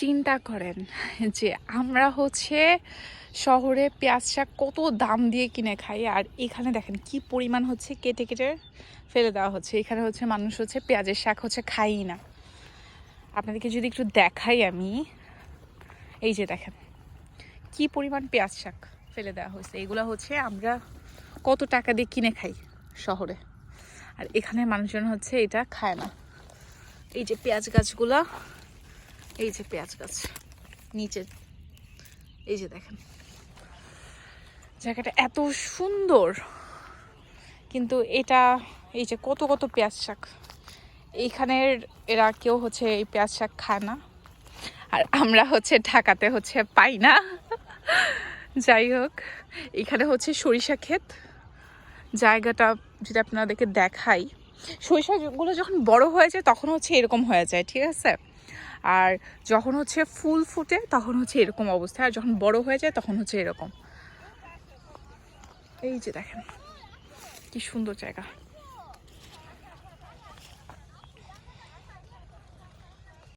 চিন্তা করেন যে আমরা হচ্ছে শহরে পেঁয়াজ শাক কত দাম দিয়ে কিনে খাই, আর এখানে দেখেন কি পরিমাণ হচ্ছে কেটে কেটে ফেলে দেওয়া হচ্ছে। এখানে হচ্ছে মানুষ হচ্ছে পেঁয়াজের শাক হচ্ছে খাই না। আপনাদেরকে যদি একটু দেখাই আমি, এই যে দেখেন কি পরিমাণ পেঁয়াজ শাক ফেলে দেওয়া হয়েছে। এগুলো হচ্ছে আমরা কত টাকা দিয়ে কিনে খাই শহরে, আর এখানে মানুষজন হচ্ছে এটা খায় না। এই যে পেঁয়াজ গাছগুলা এই যে পেঁয়াজ গাছ, নিচে। এই যে দেখেন। জায়গাটা এত সুন্দর। কিন্তু এটা, এই যে কত কত পেঁয়াজ শাক। এইখানের এরা কেউ হচ্ছে এই পেঁয়াজ শাক খায় না। আর আমরা হচ্ছে ঢাকাতে হচ্ছে পাই না। যাই হোক, এখানে হচ্ছে সরিষা ক্ষেত। জায়গাটা যদি আপনাদেরকে দেখাই, সরিষাগুলো যখন বড় হয়ে যায়, তখন হচ্ছে এরকম হয়ে যায়, ঠিক আছে? আর যখন হচ্ছে ফুল ফুটে, তখন হচ্ছে এরকম অবস্থা। আর যখন বড় হয়ে যায়, তখন হচ্ছে এরকম। এই যে দেখেন, কি সুন্দর জায়গা।